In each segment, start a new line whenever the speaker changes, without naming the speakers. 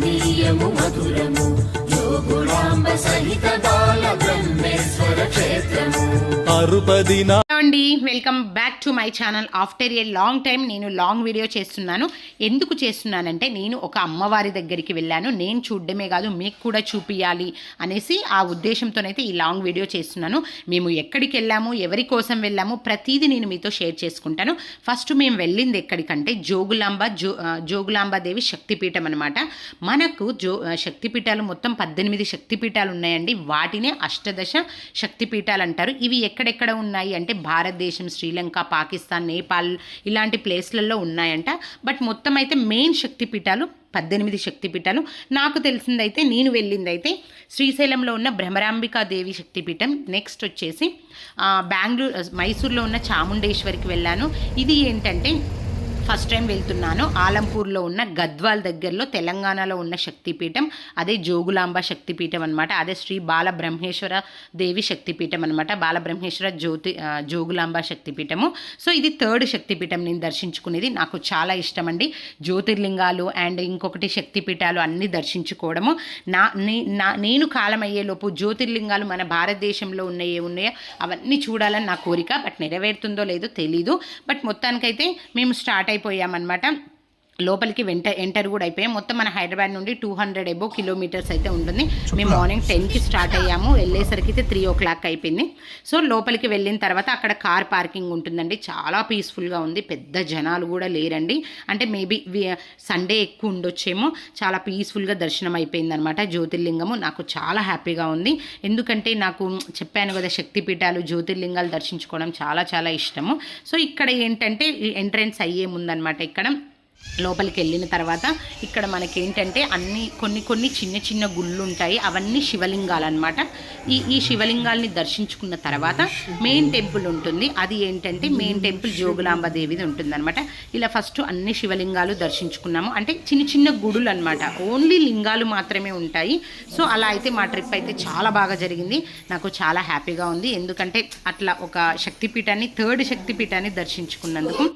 కమనీయము మధురము యోగుడాంబ సహిత బాల బ్రహ్మేశ్వర
అండి welcome back to my channel. After a long time నేను లాంగ్ వీడియో చేస్తున్నాను. ఎందుకు చేస్తున్నానంటే నేను ఒక అమ్మవారి దగ్గరికి వెళ్ళాను. నేను చూడడమే కాదు మీకు కూడా చూపించాలి అనేసి ఆ ఉద్దేశంతోనైతే ఈ లాంగ్ వీడియో చేస్తున్నాను. మేము ఎక్కడికి వెళ్ళాము ఎవరి కోసం వెళ్ళాము ప్రతిదీ నేను మీతో షేర్ చేసుకుంటాను. ఫస్ట్ మేము వెళ్ళింది ఎక్కడికంటే జోగులాంబ జో జోగులాంబాదేవి శక్తిపీఠం అనమాట మనకు జో శక్తిపీఠాలు మొత్తం పద్దెనిమిది శక్తిపీఠాలు ఉన్నాయండి. వాటినే అష్టదశ శక్తిపీఠాలు అంటారు ఇవి ఎక్కడెక్కడ ఉన్నాయి? అంటే భారతదేశం శ్రీలంక పాకిస్తాన్ నేపాల్ ఇలాంటి ప్లేస్లలో ఉన్నాయంట. బట్ మొత్తం అయితే మెయిన్ శక్తిపీఠాలు పద్దెనిమిది శక్తిపీఠాలు. నాకు తెలిసిందైతే నేను వెళ్ళిందైతే శ్రీశైలంలో ఉన్న భ్రమరాంబికా దేవి శక్తిపీఠం. నెక్స్ట్ వచ్చేసి బెంగళూరు మైసూర్లో ఉన్న చాముండేశ్వరికి వెళ్ళాను. ఇది ఏంటంటే ఫస్ట్ టైం వెళ్తున్నాను. ఆలంపూర్లో ఉన్న గద్వాల్ దగ్గరలో తెలంగాణలో ఉన్న శక్తిపీఠం అదే జోగులాంబ శక్తిపీఠం అనమాట అదే శ్రీ బాలబ్రహ్మేశ్వర దేవి శక్తిపీఠం అనమాట బాలబ్రహ్మేశ్వర జ్యోతి జోగులాంబ శక్తిపీఠము. సో ఇది థర్డ్ శక్తిపీఠం నేను దర్శించుకునేది. నాకు చాలా ఇష్టం అండి జ్యోతిర్లింగాలు అండ్ ఇంకొకటి శక్తిపీఠాలు అన్నీ దర్శించుకోవడము. నా నా నేను కాలం అయ్యేలోపు జ్యోతిర్లింగాలు మన భారతదేశంలో ఉన్నాయే ఉన్నాయో? అవన్నీ చూడాలని నా కోరిక. బట్ నెరవేరుతుందో లేదో తెలీదు. బట్ మొత్తానికైతే మేము స్టార్ట్ అయిపోయామన్నమాట. లోపలికి వెంట ఎంటర్ కూడా అయిపోయాం. మొత్తం మన హైదరాబాద్ నుండి టూ హండ్రెడ్ ఎబో కిలోమీటర్స్ అయితే ఉంటుంది. మేము మార్నింగ్ టెన్కి స్టార్ట్ అయ్యాము. వెళ్ళేసరికి అయితే త్రీ ఓ క్లాక్ అయిపోయింది. సో లోపలికి వెళ్ళిన తర్వాత అక్కడ కార్ పార్కింగ్ ఉంటుందండి. చాలా పీస్ఫుల్గా ఉంది. పెద్ద జనాలు కూడా లేరండి. అంటే మేబీ సండే ఎక్కువ ఉండొచ్చేమో. చాలా పీస్ఫుల్గా దర్శనం అయిపోయింది అనమాట జ్యోతిర్లింగము. నాకు చాలా హ్యాపీగా ఉంది. ఎందుకంటే నాకు చెప్పాను కదా శక్తిపీఠాలు జ్యోతిర్లింగాలు దర్శించుకోవడం చాలా చాలా ఇష్టము. సో ఇక్కడ ఏంటంటే ఎంట్రెన్స్ అయ్యే ముందనమాట ఇక్కడ. లోపలికి వెళ్ళిన తర్వాత ఇక్కడ మనకి ఏంటంటే అన్ని కొన్ని కొన్ని చిన్న చిన్న గుళ్ళు ఉంటాయి అవన్నీ శివలింగాలు అనమాట ఈ ఈ శివలింగాల్ని దర్శించుకున్న తర్వాత మెయిన్ టెంపుల్ ఉంటుంది అది ఏంటంటే మెయిన్ టెంపుల్ జోగులాంబ దేవిది ఉంటుందన్నమాట. ఇలా ఫస్ట్ అన్ని శివలింగాలు దర్శించుకున్నాము. అంటే చిన్న చిన్న గుడులు అనమాట ఓన్లీ లింగాలు మాత్రమే ఉంటాయి. సో అలా అయితే మా ట్రిప్ అయితే చాలా బాగా జరిగింది. నాకు చాలా హ్యాపీగా ఉంది. ఎందుకంటే అట్లా ఒక శక్తిపీఠాన్ని థర్డ్ శక్తిపీఠాన్ని దర్శించుకున్నందుకు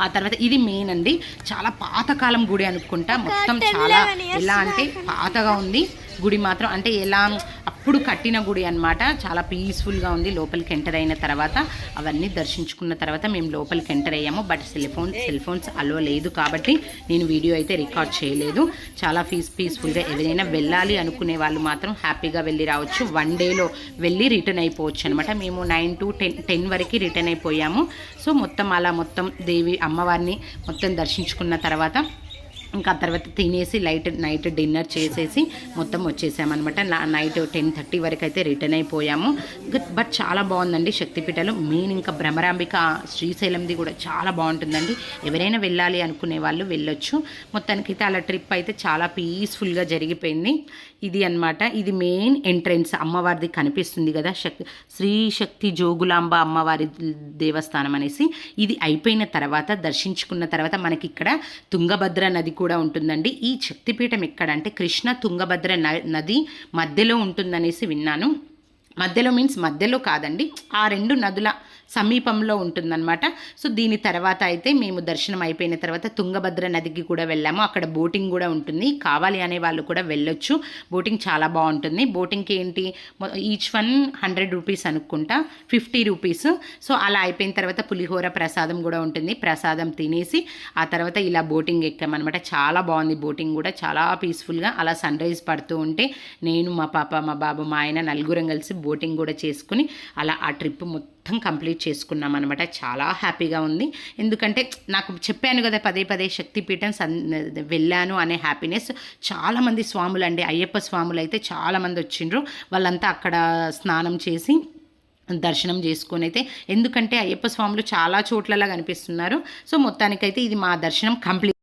ఆ తర్వాత ఇది మెయిన్ అండి. చాలా పాతకాలం గుడి అనుకుంటా. మొత్తం చాలా ఎలా అంటే పాతగా ఉంది. గుడి మాత్రం అంటే ఎలా అప్పుడు కట్టిన గుడి అనమాట చాలా పీస్ఫుల్గా ఉంది. లోపలికి ఎంటర్ అయిన తర్వాత అవన్నీ దర్శించుకున్న తర్వాత మేము లోపలికి ఎంటర్ అయ్యాము. But cell phone cell phones allow లేదు కాబట్టి నేను వీడియో అయితే రికార్డ్ చేయలేదు. చాలా పీస్ పీస్ఫుల్గా ఎవరైనా వెళ్ళాలి అనుకునే వాళ్ళు మాత్రం హ్యాపీగా వెళ్ళి రావచ్చు. వన్ డేలో వెళ్ళి రిటర్న్ అయిపోవచ్చు అనమాట మేము నైన్ టు టెన్ టెన్ వరకు రిటర్న్ అయిపోయాము. సో మొత్తం అలా మొత్తం దేవి అమ్మవారిని మొత్తం దర్శించుకున్న తర్వాత ఇంకా తర్వాత తినేసి లైట్ నైట్ డిన్నర్ చేసేసి మొత్తం వచ్చేసామన్నమాట. నా- నైట్ టెన్ థర్టీ వరకు అయితే రిటర్న్ అయిపోయాము. బట్ చాలా బాగుందండి శక్తిపీఠాలు మెయిన్ ఇంకా భ్రమరాంబిక శ్రీశైలంది కూడా చాలా బాగుంటుందండి. ఎవరైనా వెళ్ళాలి అనుకునే వాళ్ళు వెళ్ళొచ్చు. మొత్తానికైతే అలా ట్రిప్ అయితే చాలా పీస్ఫుల్గా జరిగిపోయింది. ఇది అన్నమాట. ఇది మెయిన్ ఎంట్రెన్స్. అమ్మవారిది కనిపిస్తుంది కదా. శక్తి శ్రీ శక్తి జోగులాంబ అమ్మవారి దేవస్థానం అనేసి. ఇది అయిపోయిన తర్వాత దర్శించుకున్న తర్వాత మనకి ఇక్కడ తుంగభద్ర నది కూడా కూడా ఉంటుందండి. ఈ శక్తిపీఠం ఎక్కడ అంటే కృష్ణ తుంగభద్ర నది మధ్యలో ఉంటుందనేసి విన్నాను. మధ్యలో మీన్స్ మధ్యలో కాదండి. ఆ రెండు నదుల సమీపంలో ఉంటుందన్నమాట. సో దీని తర్వాత అయితే మేము దర్శనం అయిపోయిన తర్వాత తుంగభద్ర నదికి కూడా వెళ్ళాము. అక్కడ బోటింగ్ కూడా ఉంటుంది. కావాలి అనే వాళ్ళు కూడా వెళ్ళొచ్చు. బోటింగ్ చాలా బాగుంటుంది. బోటింగ్కి ఏంటి? ఈచ్ వన్ హండ్రెడ్ రూపీస్ అనుకుంటా. Fifty rupees. సో అలా అయిపోయిన తర్వాత పులిహోర ప్రసాదం కూడా ఉంటుంది. ప్రసాదం తినేసి ఆ తర్వాత ఇలా బోటింగ్ ఎక్కామన్నమాట. చాలా బాగుంది బోటింగ్ కూడా. చాలా పీస్ఫుల్గా. అలా సన్ రైజ్ పడుతూ ఉంటే నేను మా పాప మా బాబు మా ఆయన నలుగురం కలిసి బోటింగ్ కూడా చేసుకుని అలా ఆ ట్రిప్ మొత్తం మొత్తం కంప్లీట్ చేసుకున్నాం అనమాట చాలా హ్యాపీగా ఉంది. ఎందుకంటే నాకు చెప్పాను కదా పదే పదే శక్తిపీఠం వెళ్ళాను అనే హ్యాపీనెస్. చాలామంది స్వాములు అండి అయ్యప్ప స్వాములు అయితే చాలామంది వచ్చిండ్రు. వాళ్ళంతా అక్కడ స్నానం చేసి దర్శనం చేసుకొని అయితే ఎందుకంటే అయ్యప్ప స్వాములు చాలా చోట్లలా కనిపిస్తున్నారు సో మొత్తానికైతే ఇది మా దర్శనం కంప్లీట్